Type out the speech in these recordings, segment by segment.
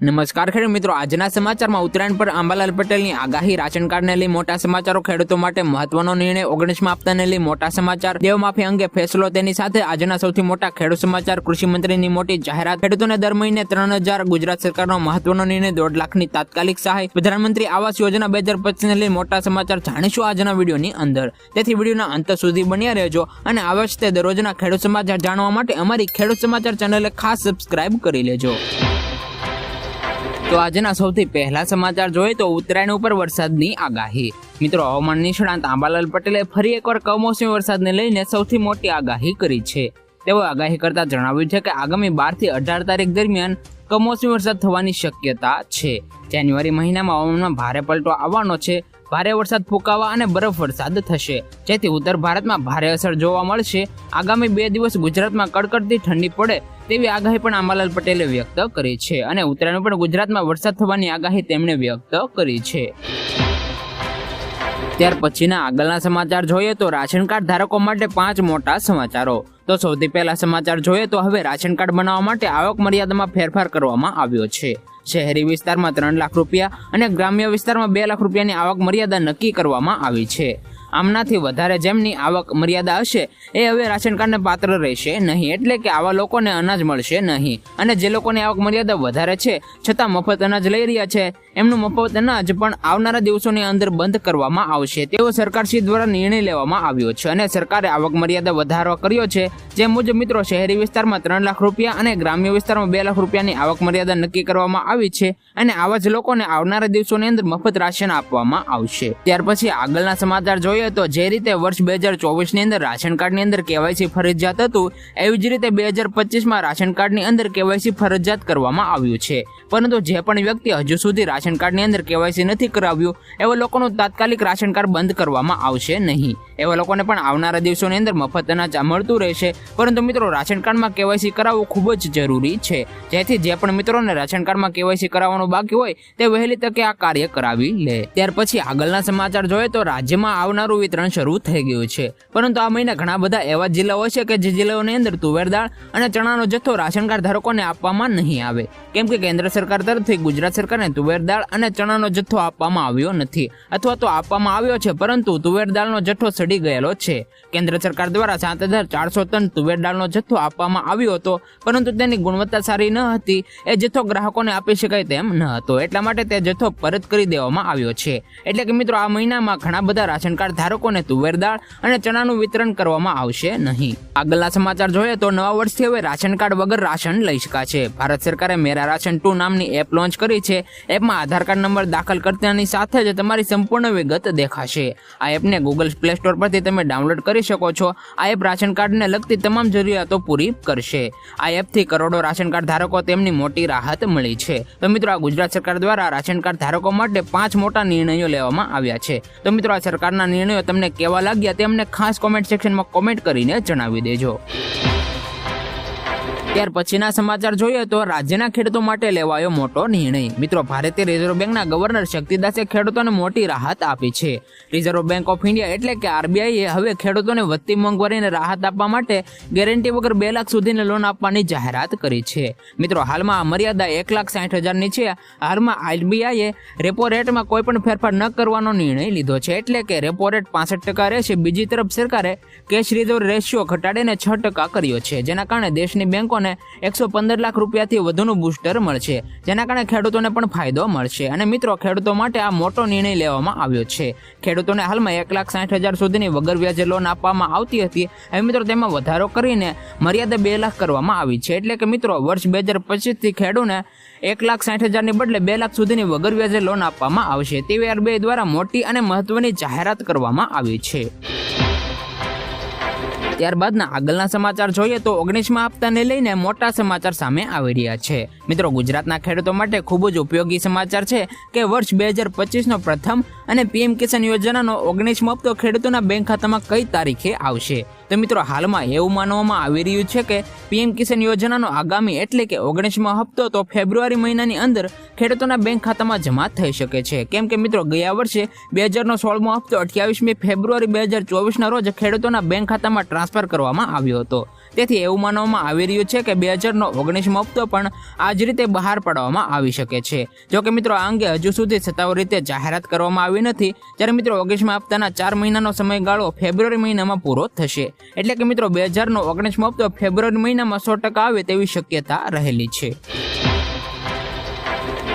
નમસ્કાર ખેડૂત મિત્રો, આજના સમાચારમાં ઉત્તરાયણ પર આંબાલાલ પટેલની આગાહી, રાશન કાર્ડને લઈ મોટા સમાચારો ખેડૂતો માટે મહત્વનો નિર્ણય ઓગણીસમાં આપતાને લઈ મોટા સમાચાર. દેવ માફી અંગે ફેસલો તેની સાથે. આજના સૌથી મોટા ખેડૂત સમાચાર, કૃષિ મંત્રીની મોટી જાહેરાત. ખેડૂતોને દર મહિને ત્રણ હજાર ગુજરાત સરકારનો મહત્વનો નિર્ણય, દોઢ લાખની તાત્કાલિક સહાય. પ્રધાનમંત્રી આવાસ યોજના બે હજાર પચીસને લઈ મોટા સમાચાર જાણીશું આજના વિડીયોની અંદર. તેથી વિડીયોના અંત સુધી બન્યા રહેજો અને આવશ્યક દરરોજના ખેડૂત સમાચાર જાણવા માટે અમારી ખેડૂત સમાચાર ચેનલને ખાસ સબસ્ક્રાઇબ કરી લેજો. તો આજના સૌથી પહેલા સમાચાર જોઈએ તો ઉત્તરાયણ ઉપર વરસાદની આગાહી. મિત્રો, હવામાન નિષ્ણાંત આંબાલાલ પટેલે ફરી એકવાર કમોસમી વરસાદને લઈને સૌથી મોટી આગાહી કરી છે. તેઓ આગાહી કરતા જણાવ્યું છે કે આગામી બારથી અઢાર તારીખ દરમિયાન કમોસમી વરસાદ થવાની શક્યતા છે. જાન્યુઆરી મહિનામાં હવામાનમાં ભારે પલટો આવવાનો છે. ભારે વરસાદ ફૂંકાવા અને બરફ વરસાદ થશે. જેથી ઉત્તર ભારતમાં ભારે અસર જોવા મળશે. આગામી બે દિવસ ગુજરાતમાં કડકડતી ઠંડી પડે તેવી આગાહી પણ આંબાલાલ પટેલે વ્યક્ત કરી છે અને ઉત્તરાયણ પણ ગુજરાતમાં વરસાદ થવાની આગાહી તેમણે વ્યક્ત કરી છે. ત્યાર પછીના આગળના સમાચાર જોઈએ તો રાશન કાર્ડ ધારકો માટે પાંચ મોટા સમાચારો. તો સૌથી પહેલા સમાચાર જોઈએ તો હવે રાશન કાર્ડ બનાવવા માટે આવક મર્યાદામાં ફેરફાર કરવામાં આવ્યો છે. શહેરી વિસ્તારમાં ત્રણ લાખ રૂપિયા અને ગ્રામ્ય વિસ્તારમાં બે લાખ રૂપિયાની આવક મર્યાદા નક્કી કરવામાં આવી છે. આમનાથી વધારે જેમની આવક મર્યાદા હશે, એ હવે રાશન કાર્ડને પાત્ર રહેશે નહીં. એટલે કે આવા લોકોને અનાજ મળશે નહીં. અને જે લોકોની આવક મર્યાદા વધારે છે, છતાં મફત અનાજ લઈ રહ્યા છે, એમનું મફત અનાજ પણ આવનારા દિવસોની અંદર બંધ કરવામાં આવશે. તેવો સરકારશ્રી દ્વારા નિર્ણય લેવામાં આવ્યો છે અને સરકારે આવક મર્યાદા વધારો કર્યો છે. જે મુજબ મિત્રો, શહેરી વિસ્તારમાં ત્રણ લાખ રૂપિયા અને ગ્રામ્ય વિસ્તારમાં બે લાખ રૂપિયાની આવક મર્યાદા નક્કી કરવામાં આવી છે અને આવા જ લોકોને આવનારા દિવસોની અંદર મફત રાશન આપવામાં આવશે. ત્યાર પછી આગળના સમાચાર જોઈએ તો જે રીતે વર્ષ બે હજાર ચોવીસની અંદર રાશન કાર્ડની અંદર કેવાયસી ફરજિયાત હતું, એવી જ રીતે બે હજાર પચીસમાં રાશન કાર્ડની અંદર કેવાયસી ફરજિયાત કરવામાં આવ્યું છે. પરંતુ જે પણ વ્યક્તિ હજુ સુધી રાશન કાર્ડની અંદર કેવાયસી નથી કરાવ્યું, એવા લોકોનું તાત્કાલિક રાશન કાર્ડ બંધ કરવામાં આવશે નહીં. એવા લોકોને પણ આવનારા દિવસોની અંદર મફત અનાજ મળતું રહેશે. પરંતુ મિત્રો, રાશન કાર્ડમાં કેવાયસી કરાવવું ખૂબ જ જરૂરી છે. જેથી જે પણ મિત્રોને રાશન કાર્ડમાં કેવાયસી કરાવવાનું બાકી હોય, તે વહેલી તકે આ કાર્ય કરાવી લે. ત્યાર પછી આગળના સમાચાર જોઈએ તો રાજ્યમાં આવનારું વિતરણ શરૂ થઈ ગયું છે. પરંતુ આ મહિને ઘણા બધા એવા જિલ્લાઓ છે કે જે જિલ્લાઓની અંદર તુવેર દાળ અને ચણાનો જથ્થો રાશન કાર્ડ ધારકોને આપવામાં નહીં આવે. કેમ કે કેન્દ્ર સરકાર તરફથી ગુજરાત સરકારને તુવેર દાળ અને ચણાનો જથ્થો આપવામાં આવ્યો નથી અથવા તો આપવામાં આવ્યો છે, પરંતુ તુવેર દાળનો જથ્થો સડી ગયેલો છે. કેન્દ્ર સરકાર દ્વારા સાત હજાર ચારસો ટન તુવેર દાળનો જથ્થો આપવામાં આવ્યો હતો, પરંતુ તેની ગુણવત્તા સારી ન હતી. એ જથ્થો ગ્રાહકોને આપી શકાય તેમ ન હતો. એટલા માટે તે જથ્થો પરત કરી દેવામાં આવ્યો છે. એટલે કે મિત્રો, આ મહિનામાં ઘણા બધા રાશન કાર્ડ ધારકોને તુવેર દાળ અને ચણાનું વિતરણ કરવામાં આવશે નહીં. આગળના સમાચાર જોઈએ તો નવા વર્ષથી હવે રાશન કાર્ડ વગર રાશન લઈ શકાશે. ભારત સરકારે મેરા રાશન ટુ નામની એપ લોન્ચ કરી છે. એપમાં આધાર કાર્ડ નંબર દાખલ કરતાની સાથે જ તમારી સંપૂર્ણ વિગત દેખાશે. આ એપને ગૂગલ પ્લે સ્ટોર પરથી તમે ડાઉનલોડ કરી શકો છો. આ એપ રાશન કાર્ડને લગતી તમામ જરૂરિયાતો પૂરી કરશે. આ એપથી કરોડો રાશન કાર્ડ ધારકો તેમની મોટી રાહત મળી છે. તો મિત્રો, આ ગુજરાત સરકાર દ્વારા રાશન કાર્ડ ધારકો માટે પાંચ મોટા નિર્ણયો લેવામાં આવ્યા છે. તો મિત્રો, આ સરકારના નિર્ણયો તમને કેવા લાગ્યા તે અમને ખાસ કોમેન્ટ સેક્શનમાં કોમેન્ટ કરીને જણાવી દેજો. ત્યાર પછીના સમાચાર જોઈએ તો રાજ્યના ખેડૂતો માટે લેવાયો મોટો નિર્ણય. મિત્રો, ભારતીય રિઝર્વ બેંકના ગવર્નર શક્તિદાસે ખેડૂતોને મોટી રાહત આપી છે. રિઝર્વ બેંક ઓફ ઇન્ડિયા એટલે કે આરબીઆઈએ હવે ખેડૂતોને વધતી મોંઘવારીને રાહત આપવા માટે ગેરંટી વગર બે લાખ સુધીની લોન આપવાની જાહેરાત કરી છે. મિત્રો, હાલમાં આ મર્યાદા એક લાખ સાઠ હજારની છે. હાલમાં આરબીઆઈએ રેપો રેટમાં કોઈ પણ ફેરફાર ન કરવાનો નિર્ણય લીધો છે. એટલે કે રેપો રેટ પાસઠ ટકા રહેશે. બીજી તરફ સરકારે કેશ રિઝર્વ રેશિયો ઘટાડીને છ ટકા કર્યો છે. જેના કારણે દેશની બેંકોને એકસો પંદર લાખ રૂપિયાથી વધુનું બુસ્ટર મળશે. જેના કારણે ખેડૂતોને પણ ફાયદો મળશે. અને મિત્રો, ખેડૂતો માટે આ મોટો નિર્ણય લેવામાં આવ્યો છે. ખેડૂતોને હાલમાં એક લાખ સાઠ હજાર સુધીની વગર વ્યાજે લોન આપવામાં આવતી હતી. હવે મિત્રો, તેમાં વધારો કરીને મર્યાદા બે લાખ કરવામાં આવી છે. એટલે કે મિત્રો, વર્ષ બે હજાર પચીસથી ખેડૂને એક લાખ સાઠ હજારની બદલે બે લાખ સુધીની વગર વ્યાજે લોન આપવામાં આવશે. તેવી આરબીઆઈ દ્વારા મોટી અને મહત્વની જાહેરાત કરવામાં આવી છે. ત્યારબાદના આગળના સમાચાર જોઈએ તો ઓગણીસમાં હપ્તાને લઈને મોટા સમાચાર સામે આવી રહ્યા છે. મિત્રો, ગુજરાતના ખેડૂતો માટે ખૂબ જ ઉપયોગી સમાચાર છે કે વર્ષ બે હજાર પચીસનો પ્રથમ અને પીએમ કિસાન યોજનાનો ઓગણીસમો હપ્તો ખેડૂતોના બેંક ખાતામાં કઈ તારીખે આવશે? તો મિત્રો, હાલમાં એવું માનવામાં આવી રહ્યું છે કે પીએમ કિસાન યોજનાનો આગામી એટલે કે ઓગણીસમો હપ્તો તો ફેબ્રુઆરી મહિનાની અંદર ખેડૂતોના બેંક ખાતામાં જમા થઈ શકે છે. કેમ કે મિત્રો, ગયા વર્ષે બે હજારનો સોળમો હપ્તો અઠ્યાવીસમી ફેબ્રુઆરી બે હજાર ચોવીસના રોજ ખેડૂતોના બેંક ખાતામાં ટ્રાન્સફર કરવામાં આવ્યો હતો. તેથી એવું માનવામાં આવી રહ્યું છે કે બે હજારનો ઓગણીસમો હપ્તો પણ આ જ રીતે બહાર પાડવામાં આવી શકે છે. જો કે મિત્રો, આ અંગે હજુ સુધી સત્તાવાર રીતે જાહેરાત કરવામાં આવી નથી. જ્યારે મિત્રો, ઓગણીસમા હપ્તાના ચાર મહિનાનો સમયગાળો ફેબ્રુઆરી મહિનામાં પૂરો થશે. એટલે કે મિત્રો બે હજારનો ઓગણીસમો હપ્તો ફેબ્રુઆરી મહિનામાં સો ટકા આવે તેવી શક્યતા રહેલી છે.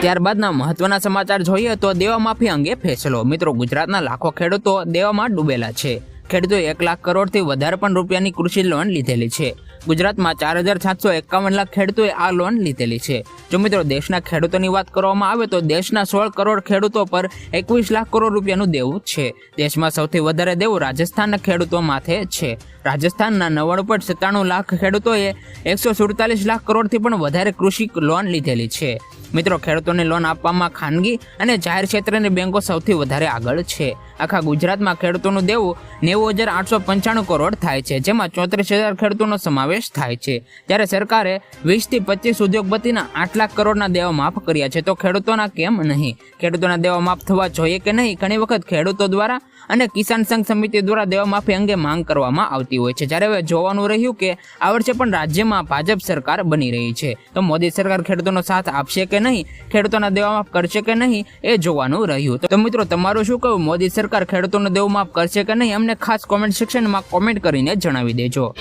ત્યારબાદના મહત્વના સમાચાર જોઈએ તો દેવા માફી અંગે ફેસલો. મિત્રો, ગુજરાતના લાખો ખેડૂતો દેવામાં ડૂબેલા છે. ખેડૂતોએ એક લાખ કરોડથી વધારે પણ રૂપિયાની કૃષિ લોન લીધેલી છે. ગુજરાતમાં ચાર હજાર સાતસો એકાવન લાખ ખેડૂતોએ આ લોન લીધેલી છે. જો મિત્રો દેશના ખેડૂતોની વાત કરવામાં આવે તો દેશના સોળ કરોડ ખેડૂતો પર એકવીસ લાખ કરોડ રૂપિયાનું દેવું છે. દેશમાં સૌથી વધારે દેવું રાજસ્થાનના ખેડૂતો માથે છે. રાજસ્થાનના નવ્વાણું પોઈન્ટ સત્તાણું લાખ ખેડૂતોએ એકસો સુડતાલીસ લાખ કરોડથી પણ વધારે કૃષિ લોન લીધેલી છે. મિત્રો ખેડૂતોને લોન આપવામાં ખાનગી અને જાહેર ક્ષેત્રની બેંકો સૌથી વધારે આગળ છે. આખા ગુજરાતમાં ખેડૂતોનું દેવું નેવું હજાર આઠસો પંચાણું કરોડ થાય છે, જેમાં ચોત્રીસ હજાર ખેડૂતોનો સમાવેશ થાય છે. જ્યારે સરકારે વીસથી પચીસ ઉદ્યોગપતિના આઠ લાખ કરોડના દેવા માફ કર્યા છે, તો ખેડૂતોના કેમ નહીં? ખેડૂતોના દેવા માફ થવા જોઈએ કે નહીં? ઘણી વખત ખેડૂતો દ્વારા અને કિસાન સંઘ સમિતિ દ્વારા દેવા માફી અંગે માંગ કરવામાં આવતી હોય છે. જ્યારે હવે જોવાનું રહ્યું કે આ વર્ષે પણ રાજ્યમાં ભાજપ સરકાર બની રહી છે. તો મોદી સરકાર ખેડૂતોનો સાથ આપશે કે નહીં? ખેડૂતોના દેવા માફ કરશે કે નહીં? એ જોવાનું રહ્યું. તો મિત્રો, તમારું શું કહ્યું મોદી સરકાર ખેડૂતોનો દેવું માફ કરશે કે નહીં? અમને ખાસ કોમેન્ટ સેક્શનમાં કોમેન્ટ કરીને જણાવી દેજો.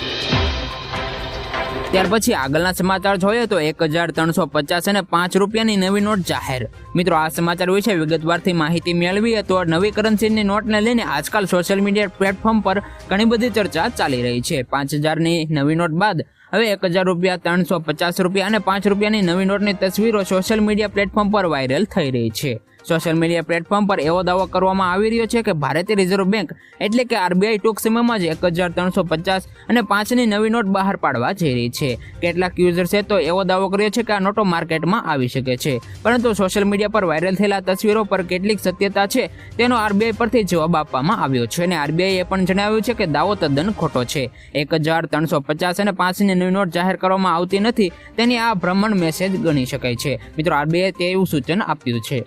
ત્યાર પછી આગળના સમાચાર જોઈએ તો એક હજાર ત્રણસો પચાસ અને પાંચ રૂપિયાની નવી નોટ જાહેર. મિત્રો, આ સમાચાર વિશે વિગતવારથી માહિતી મેળવીએ તો નવી કરન્સીની નોટને લઈને આજકાલ સોશિયલ મીડિયા પ્લેટફોર્મ પર ઘણી બધી ચર્ચા ચાલી રહી છે. પાંચ હજારની નવી નોટ બાદ હવે એક હજાર રૂપિયા, ત્રણસો પચાસ રૂપિયા અને પાંચ રૂપિયાની નવી નોટની તસવીરો સોશિયલ મીડિયા પ્લેટફોર્મ પર વાયરલ થઈ રહી છે. સોશિયલ મીડિયા પ્લેટફોર્મ પર એવો દાવો કરવામાં આવી રહ્યો છે કે ભારતીય રિઝર્વ બેંક એટલે કે આરબીઆઈ ટૂંક સમયમાં જ એક હજાર ત્રણસો પચાસ અને પાંચની નવી નોટ બહાર પાડવા જઈ રહી છે. કેટલાક યુઝર્સે તો એવો દાવો કર્યો છે કે આ નોટો માર્કેટમાં આવી શકે છે. પરંતુ સોશિયલ મીડિયા પર વાયરલ થયેલા તસવીરો પર કેટલીક સત્યતા છે તેનો આરબીઆઈ પરથી જવાબ આપવામાં આવ્યો છે અને આરબીઆઈએ પણ જણાવ્યું છે કે દાવો તદ્દન ખોટો છે. એક હજાર ત્રણસો પચાસ અને પાંચની નવી નોટ જાહેર કરવામાં આવતી નથી તેની આ ભ્રમણ મેસેજ ગણી શકાય છે. મિત્રો આરબીઆઈ તેવું સૂચન આપ્યું છે.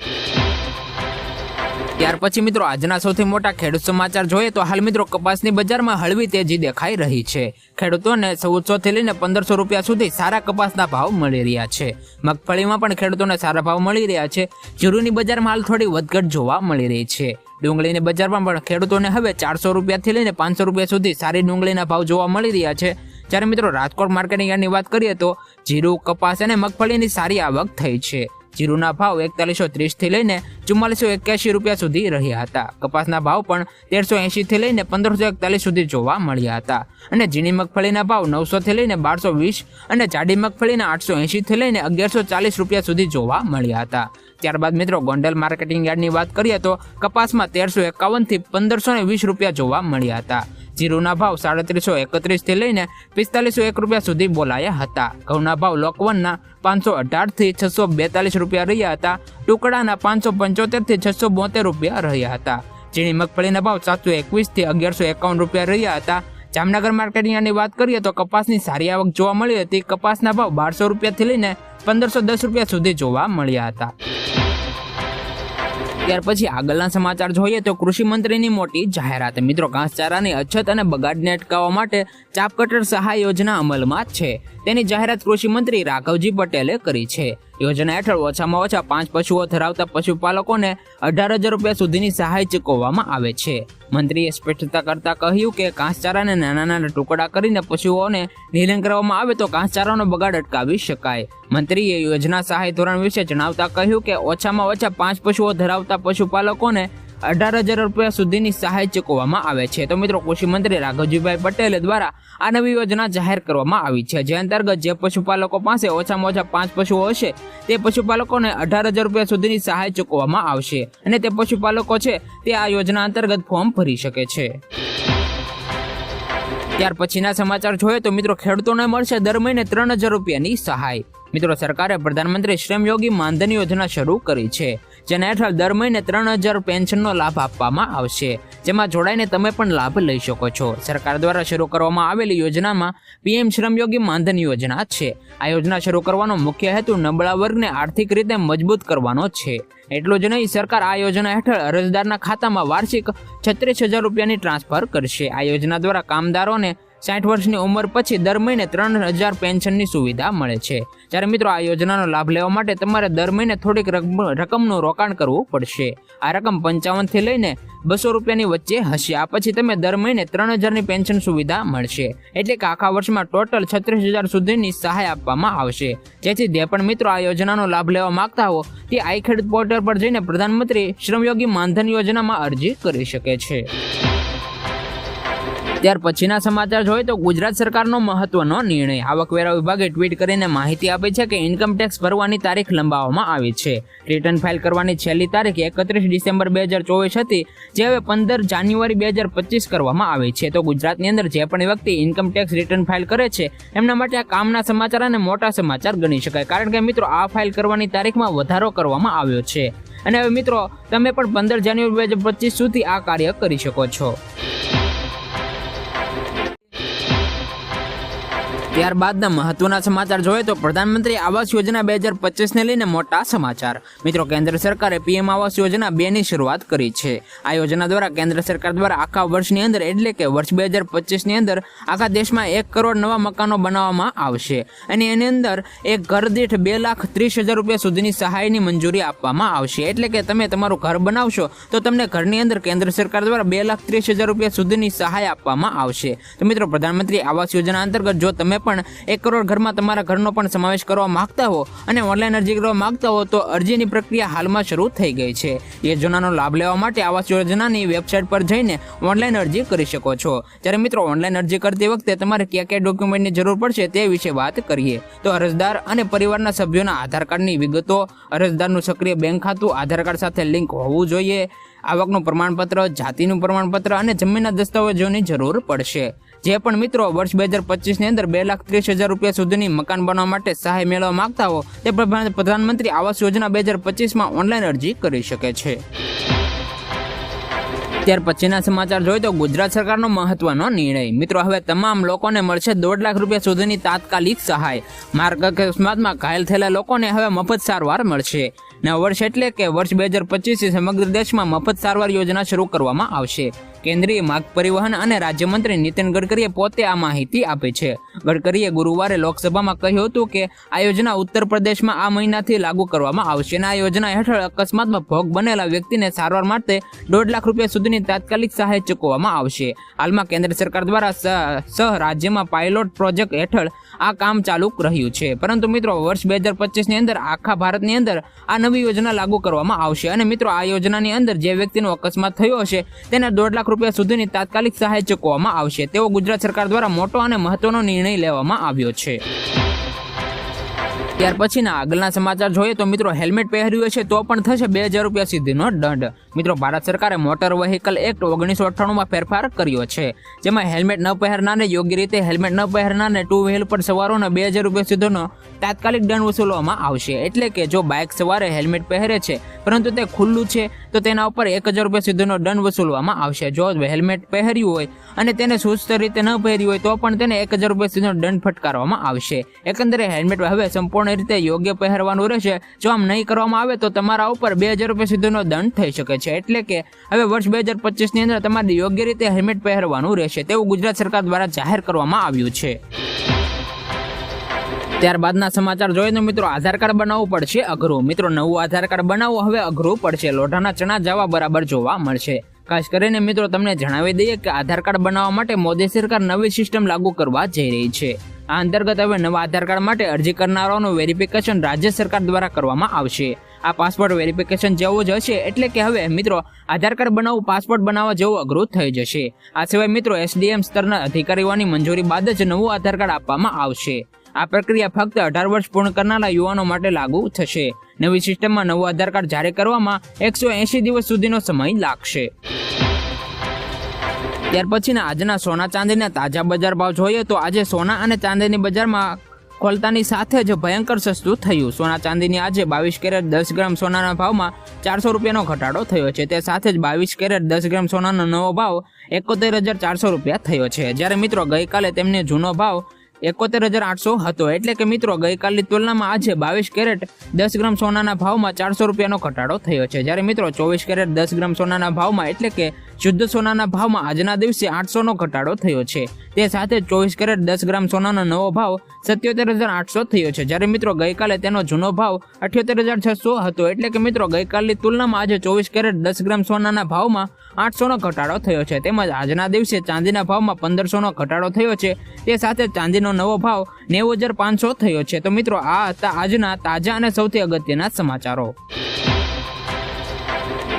ત્યાર પછી મિત્રો, આજના સૌથી મોટા ખેડૂત સમાચાર જોઈએ તો હાલ મિત્રો, કપાસની બજારમાં હળવી તેજી દેખાઈ રહી છે. ખેડૂતોને ચૌદસો થી લઈને પંદરસો રૂપિયા સુધી સારા કપાસના ભાવ મળી રહ્યા છે. મગફળીમાં પણ ખેડૂતોને સારા ભાવ મળી રહ્યા છે. જીરુની બજારમાં હાલ થોડી વધઘટ જોવા મળી રહી છે. ડુંગળીની બજારમાં પણ ખેડૂતોને હવે ચારસો રૂપિયાથી લઈને પાંચસો રૂપિયા સુધી સારી ડુંગળીના ભાવ જોવા મળી રહ્યા છે. જ્યારે મિત્રો, રાજકોટ માર્કેટિંગ યાર્ડની વાત કરીએ તો જીરું, કપાસ અને મગફળીની સારી આવક થઈ છે. જીરુના ભાવ એકતાલીસો ત્રીસથી લઈને ચુમ્માલીસો એક્યાસી રૂપિયા સુધી રહ્યા હતા. કપાસના ભાવ પણ તેરસો એંશીથી લઈને પંદરસો એકતાલીસ સુધી જોવા મળ્યા હતા. અને ઝીણી મગફળીના ભાવ નવસોથી લઈને બારસો વીસ અને જાડી મગફળીના આઠસો એંશીથી લઈને અગિયારસો ચાલીસ રૂપિયા સુધી જોવા મળ્યા હતા. ત્યારબાદ મિત્રો ગોંડલ માર્કેટિંગ યાર્ડની વાત કરીએ તો કપાસમાં તેરસો એકાવનથી પંદરસો વીસ રૂપિયા જોવા મળ્યા હતા. જીરુના ભાવ સાડત્રીસો એકત્રીસથી લઈને પિસ્તાલીસો એક રૂપિયા સુધી બોલાયા હતા. ઘઉંના ભાવ લોકવનના પાંચસો અઢારથી છસો બેતાલીસ રૂપિયા રહ્યા હતા. ટુકડાના પાંચસો પંચોતેરથી છસો બોતેર રૂપિયા રહ્યા હતા. ઝીણી મગફળીના ભાવ સાતસો એકવીસથી અગિયારસો એકાવન રૂપિયા રહ્યા હતા. જામનગર માર્કેટિંગની વાત કરીએ તો કપાસની સારી આવક જોવા મળી હતી. કપાસના ભાવ બારસો રૂપિયાથી લઈને પંદરસો દસ રૂપિયા સુધી જોવા મળ્યા હતા. ત્યાર પછી આગળના સમાચાર જોઈએ તો કૃષિ મંત્રીની મોટી જાહેરાત. મિત્રો, ઘાસચારાની અછત અને બગાડને અટકાવવા માટે ચાપ કટર સહાય યોજના અમલમાં છે. તેની જાહેરાત કૃષિ મંત્રી રાઘવજી પટેલે કરી છે. યોજના હેઠળ ઓછામાં ઓછા પાંચ પશુઓ ધરાવતા પશુપાલકોને અઢાર હજાર રૂપિયા સુધીની સહાય ચૂકવવામાં આવે છે. મંત્રીએ સ્પષ્ટતા કરતા કહ્યું કે ઘાસચારાને નાના નાના ટુકડા કરીને પશુઓને નિલન કરવામાં આવે તો ઘાસચારાનો બગાડ અટકાવી શકાય. મંત્રીએ યોજના સહાય ધોરણ વિશે જણાવતા કહ્યું કે ઓછામાં ઓછા પાંચ પશુઓ ધરાવતા પશુપાલકોને અઢાર હજાર રૂપિયા સુધીની સહાય ચૂકવવામાં આવે છે. તો મિત્રો, કૃષિ મંત્રી રાઘવજીભાઈ પટેલ દ્વારા આ નવી યોજના જાહેર કરવામાં આવી છે. જે અંતર્ગત જે પશુપાલકો પાસે ઓછામાં ઓછા પાંચ પશુઓ હશે, તે પશુપાલકોને અઢાર હજાર રૂપિયા સુધીની સહાય ચૂકવવામાં આવશે અને તે પશુપાલકો છે, તે આ યોજના અંતર્ગત ફોર્મ ભરી શકે છે. ત્યાર પછીના સમાચાર જોઈએ તો મિત્રો, ખેડૂતોને મળશે દર મહિને ત્રણ હજાર રૂપિયાની સહાય. મિત્રો, સરકારે પ્રધાનમંત્રી શ્રમયોગી માનધન યોજના શરૂ કરી છે. જેના હેઠળ દર મહિને ત્રણ હજાર પેન્શનનો લાભ આપવામાં આવશે. જેમાં જોડાઈને તમે પણ લાભ લઈ શકો છો. સરકાર દ્વારા શરૂ કરવામાં આવેલી યોજનામાં પીએમ શ્રમયોગી માનધન યોજના છે. આ યોજના શરૂ કરવાનો મુખ્ય હેતુ નબળા વર્ગને આર્થિક રીતે મજબૂત કરવાનો છે. એટલું જ નહીં, સરકાર આ યોજના હેઠળ અરજદારના ખાતામાં વાર્ષિક છત્રીસ હજાર રૂપિયાની ટ્રાન્સફર કરશે. આ યોજના દ્વારા કામદારોને સાઠ વર્ષની ઉંમર પછી દર મહિને ત્રણ હજાર પેન્શનની સુવિધા મળે છે. જ્યારે મિત્રો આ યોજનાનો લાભ લેવા માટે તમારે દર મહિને થોડીક રકમ- રકમનું રોકાણ કરવું પડશે. આ રકમ પંચાવનથી લઈને બસો રૂપિયાની વચ્ચે હશે. આ પછી તમે દર મહિને ત્રણ હજારની પેન્શન સુવિધા મળશે. એટલે કે આખા વર્ષમાં ટોટલ છત્રીસ હજાર સુધીની સહાય આપવામાં આવશે. જેથી જે પણ મિત્રો આ યોજનાનો લાભ લેવા માંગતા હો, તે આઈખેડ પોર્ટલ પર જઈને પ્રધાનમંત્રી શ્રમયોગી માનધન યોજનામાં અરજી કરી શકે છે. ત્યાર પછીના સમાચાર જોઈએ તો ગુજરાત સરકારનો મહત્વનો નિર્ણય. આવકવેરા વિભાગે ટ્વીટ કરીને માહિતી આપી છે કે ઇન્કમ ટેક્સ ભરવાની તારીખ લંબાવવામાં આવી છે. રિટર્ન ફાઇલ કરવાની છેલ્લી તારીખ એકત્રીસ ડિસેમ્બર બે હજાર ચોવીસ હતી, જે હવે પંદર જાન્યુઆરી બે હજાર પચીસ કરવામાં આવી છે. તો ગુજરાતની અંદર જે પણ વ્યક્તિ ઇન્કમ ટેક્સ રિટર્ન ફાઇલ કરે છે, એમના માટે આ કામના સમાચાર અને મોટા સમાચાર ગણી શકાય. કારણ કે મિત્રો, આ ફાઇલ કરવાની તારીખમાં વધારો કરવામાં આવ્યો છે. અને હવે મિત્રો, તમે પણ પંદર જાન્યુઆરી બે હજાર પચીસ સુધી આ કાર્ય કરી શકો છો. ત્યારબાદના મહત્વના સમાચાર જોઈએ તો પ્રધાનમંત્રી આવાસ યોજના બે હજાર પચીસને લઈને મોટા સમાચાર. મિત્રો, કેન્દ્ર સરકારે પીએમ આવાસ યોજના બેની શરૂઆત કરી છે. આ યોજના દ્વારા કેન્દ્ર સરકાર દ્વારા આખા વર્ષની અંદર, એટલે કે વર્ષ બે હજાર પચીસની અંદર, આખા દેશમાં એક કરોડ નવા મકાનો બનાવવામાં આવશે. અને એની અંદર એક ઘર દીઠ બે લાખ ત્રીસ હજાર રૂપિયા સુધીની સહાયની મંજૂરી આપવામાં આવશે. એટલે કે તમે તમારું ઘર બનાવશો, તો તમને ઘરની અંદર કેન્દ્ર સરકાર દ્વારા બે લાખ ત્રીસ હજાર રૂપિયા સુધીની સહાય આપવામાં આવશે. તો મિત્રો, પ્રધાનમંત્રી આવાસ યોજના અંતર્ગત જો તમે પણ એક કરોડ ઘરમાં તમારા ઘરનો પણ સમાવેશ કરવા માંગતા હો અને ઓનલાઈન અરજી કરવા માંગતા હો તો અરજીની પ્રક્રિયા હાલમાં શરૂ થઈ ગઈ છે. યોજનાનો લાભ લેવા માટે આવાસ યોજનાની વેબસાઇટ પર જઈને ઓનલાઈન અરજી કરી શકો છો. જ્યારે મિત્રો ઓનલાઈન અરજી કરતી વખતે તમારે કયા કયા ડોક્યુમેન્ટની જરૂર પડશે તે વિશે વાત કરીએ. તો અરજદાર અને પરિવારના સભ્યોના આધાર કાર્ડની વિગતો, અરજદારનું સક્રિય બેંક ખાતું, આધાર કાર્ડ સાથે લિંક હોવું જોઈએ, આવકનું પ્રમાણપત્ર, જાતિનું પ્રમાણપત્ર અને જમીનના દસ્તાવેજોની જરૂર પડશે. જે પણ મિત્રો વર્ષ બે હજાર પચીસની અંદર બે લાખ ત્રીસ હજાર રૂપિયા સુધીની મકાન બનાવવા માટે સહાય મેળવવા માંગતા હો, તે પ્રધાનમંત્રી આવાસ યોજના બે હજાર પચીસમાં ઓનલાઈન અરજી કરી શકે છે. ત્યાર પછીના સમાચાર જોઈએ તો ગુજરાત સરકારનો મહત્વનો નિર્ણય. મિત્રો, હવે તમામ લોકોને મળશે દોઢ લાખ રૂપિયા સુધીની તાત્કાલિક સહાય. માર્ગ અકસ્માતમાં ઘાયલ થયેલા લોકોને હવે મફત સારવાર મળશે. નવ વર્ષ એટલે કે વર્ષ બે હજાર પચીસથી સમગ્ર દેશમાં મફત સારવાર યોજના શરૂ કરવામાં આવશે. કેન્દ્રીય માર્ગ પરિવહન અને રાજ્યમંત્રી નીતિન ગડકરીએ પોતે આ માહિતી આપી છે. ગડકરીએ ગુરુવારે લોકસભામાં કહ્યું હતું કે આ યોજના ઉત્તર પ્રદેશમાં આ મહિનાથી લાગુ કરવામાં આવશે અને આ યોજના હેઠળ અકસ્માતમાં ભોગ બનેલા વ્યક્તિને સારવાર માટે દોઢ લાખ રૂપિયા સુધીની તાત્કાલિક સહાય ચૂકવવામાં આવશે. હાલમાં કેન્દ્ર સરકાર દ્વારા સહ રાજ્યમાં પાયલોટ પ્રોજેક્ટ હેઠળ આ કામ ચાલુ રહ્યું છે. પરંતુ મિત્રો, વર્ષ બે હજાર પચીસની અંદર આખા ભારતની અંદર આ નવી યોજના લાગુ કરવામાં આવશે અને મિત્રો, આ યોજનાની અંદર જે વ્યક્તિનો અકસ્માત થયો હશે, તેને દોઢ લાખ રૂપિયા સુધીની તાત્કાલિક સહાય ચૂકવવામાં આવશે. તેવો ગુજરાત સરકાર દ્વારા મોટો અને મહત્વનો નિર્ણય લેવામાં આવ્યો છે. ત્યાર પછીના આગળના સમાચાર જોઈએ તો મિત્રો, હેલ્મેટ પહેર્યું છે તો પણ થશે બે હજાર રૂપિયા સુધીનો દંડ. મિત્રો, ભારત સરકારે મોટર વ્હીકલ એક્ટ ઓગણીસો અઠ્ઠાણુંમાં ફેરફાર કર્યો છે, જેમાં હેલ્મેટ ન પહેરનારને યોગ્ય રીતે હેલ્મેટ ન પહેરનારને ટુ વ્હીલ પર સવારોને બે હજાર રૂપિયા સુધીનો તાત્કાલિક દંડ વસૂલવામાં આવશે. એટલે કે જો બાઇક સવારે હેલ્મેટ પહેરે છે, પરંતુ તે ખુલ્લું છે, તો તેના ઉપર એક હજાર રૂપિયા સુધીનો દંડ વસૂલવામાં આવશે. જો હેલ્મેટ પહેર્યું હોય અને તેને સુસ્ત રીતે ન પહેર્યું હોય, તો પણ તેને એક હજાર રૂપિયા સુધીનો દંડ ફટકારવામાં આવશે. એકંદરે હેલ્મેટ હવે સંપૂર્ણ રીતે યોગ્ય પહેરવાનું રહેશે. જો આમ નહીં કરવામાં આવે, તો તમારા ઉપર બે હજાર રૂપિયા સુધીનો દંડ થઈ શકે છે. એટલે કે હવે વર્ષ બે હજાર પચીસની અંદર તમારે યોગ્ય રીતે હેલ્મેટ પહેરવાનું રહેશે. તેવું ગુજરાત સરકાર દ્વારા જાહેર કરવામાં આવ્યું છે. ત્યારબાદના સમાચાર જોઈએ તો મિત્રો, આધાર કાર્ડ બનાવવું પડશે અઘરું. મિત્રો, નવું આધાર કાર્ડ બનાવવું હવે અઘરું પડશે. લોઢાના ચણા જવા બરાબર જોવા મળશે. ખાસ કરીને મિત્રો, તમને જણાવી દઈએ કે આધાર કાર્ડ બનાવવા માટે મોદી સરકાર નવી સિસ્ટમ લાગુ કરવા જઈ રહી છે. આ અંતર્ગત હવે નવા આધાર કાર્ડ માટે અરજી કરનારાઓનું વેરિફિકેશન રાજ્ય સરકાર દ્વારા કરવામાં આવશે. આ પાસપોર્ટ વેરિફિકેશન જેવું જ હશે એટલે કે હવે મિત્રો આધાર કાર્ડ બનાવવું પાસપોર્ટ બનાવવા જેવું અઘરું થઈ જશે. આ સિવાય મિત્રો એસડીએમ સ્તરના અધિકારીઓની મંજૂરી બાદ જ નવું આધાર કાર્ડ આપવામાં આવશે. આ પ્રક્રિયા ફક્ત અઢાર વર્ષ પૂર્ણ કરનારા યુવાનો માટે લાગુ થશે. નવી સિસ્ટમમાં નવું આધાર કાર્ડ જારી કરવામાં એકસો એંશી દિવસ સુધીનો સમય લાગશે. ત્યાર પછીના આજના સોના ચાંદીના તાજા બજાર ભાવ જોઈએ તો આજે સોના અને ચાંદીની બજારમાં ખોલતાની સાથે જ ભયંકર સસ્તું થયું. સોના ચાંદીની આજે બાવીસ કેરેટ દસ ગ્રામ સોનાના ભાવમાં ચારસો રૂપિયાનો ઘટાડો થયો છે. તે સાથે જ બાવીસ કેરેટ દસ ગ્રામ સોનાનો નવો ભાવ એકોતેર હજાર ચારસો રૂપિયા થયો છે. જ્યારે મિત્રો ગઈકાલે તેમને જૂનો ભાવ એકોતેર હજાર આઠસો હતો. એટલે કે મિત્રો, ગઈકાલની તુલનામાં આજે બાવીસ કેરેટ દસ ગ્રામ સોનાના ભાવમાં ચારસો રૂપિયાનો ઘટાડો થયો છે. જ્યારે મિત્રો, ચોવીસ કેરેટ દસ ગ્રામ સોનાના ભાવમાં એટલે કે શુદ્ધ સોનાના ભાવમાં આજના દિવસે આઠસોનો ઘટાડો થયો છે. તે સાથે ચોવીસ કેરેટ દસ ગ્રામ સોનાનો નવો ભાવ સત્યોતેર હજાર આઠસો થયો છે. જ્યારે મિત્રો, ગઈકાલે તેનો જૂનો ભાવ અઠ્યોતેર હજાર છસો હતો. એટલે કે મિત્રો, ગઈકાલની તુલનામાં આજે ચોવીસ કેરેટ દસ ગ્રામ સોનાના ભાવમાં આઠસોનો ઘટાડો થયો છે. તેમજ આજના દિવસે ચાંદીના ભાવમાં પંદરસોનો ઘટાડો થયો છે. તે સાથે ચાંદીનો નવો ભાવ નેવું હજાર પાંચસો થયો છે. તો મિત્રો, આ હતા આજના તાજા અને સૌથી અગત્યના સમાચારો.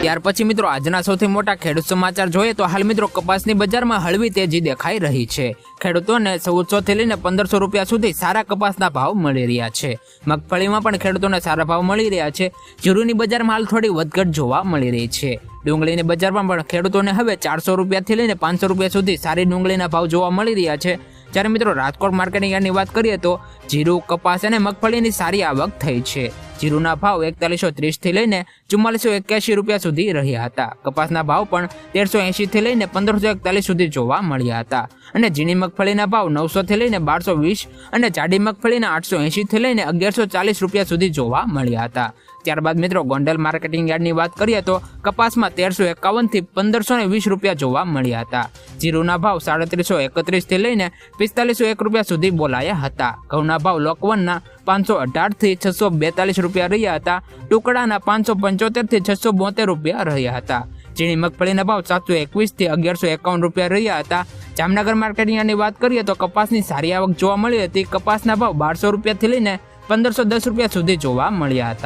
ત્યાર પછી મિત્રો, આજના સૌથી મોટા ખેડૂત સમાચાર જોઈએ તો હાલ મિત્રો, કપાસની બજારમાં હળવી તેજી દેખાઈ રહી છે. ખેડૂતોને ચૌદસો થી લઈને પંદરસો રૂપિયા સુધી સારા કપાસના ભાવ મળી રહ્યા છે. મગફળીમાં પણ ખેડૂતોને સારા ભાવ મળી રહ્યા છે. જીરુની બજારમાં હાલ થોડી વધઘટ જોવા મળી રહી છે. ડુંગળીની બજારમાં પણ ખેડૂતોને હવે ચારસો રૂપિયાથી લઈને પાંચસો રૂપિયા સુધી સારી ડુંગળીના ભાવ જોવા મળી રહ્યા છે. જ્યારે મિત્રો રાજકોટ માર્કેટિંગ યાર્ડની વાત કરીએ તો જીરું, કપાસ અને મગફળીની સારી આવક થઈ છે. જીરુના ભાવ એકતાલીસો ત્રીસથી લઈને ચુમ્માલીસો એક્યાસી રૂપિયા સુધી રહ્યા હતા. કપાસના ભાવ પણ તેરસો એંશીથી લઈને પંદરસો એકતાલીસ સુધી જોવા મળ્યા હતા. અને ઝીણી મગફળીના ભાવ નવસોથી લઈને બારસો વીસ અને જાડી મગફળીના આઠસો એંશીથી લઈને અગિયારસો ચાલીસ રૂપિયા સુધી જોવા મળ્યા હતા. ત્યારબાદ મિત્રો ગોંડલ માર્કેટિંગ યાર્ડની વાત કરીએ તો કપાસમાં તેરસો એકાવનથી પંદરસો ને વીસ રૂપિયા જોવા મળ્યા હતા. જીરુના ભાવ સાડત્રીસો એકત્રીસથી લઈને પિસ્તાલીસો એક રૂપિયા સુધી બોલાયા હતા. ઘઉંના ભાવ લોકવનના પાંચસો અઢારથી છસો બેતાલીસ રૂપિયા રહ્યા હતા. ટુકડાના પાંચસો પંચોતેરથી છસો બોતેર રૂપિયા રહ્યા હતા. જેની મગફળીના ભાવ સાતસો એકવીસથી અગિયારસો એકાવન રૂપિયા રહ્યા હતા. જામનગર માર્કેટિંગની વાત કરીએ તો કપાસની સારી આવક જોવા મળી હતી. કપાસના ભાવ બારસો રૂપિયાથી લઈને પંદરસો દસ રૂપિયા સુધી જોવા મળ્યા હતા.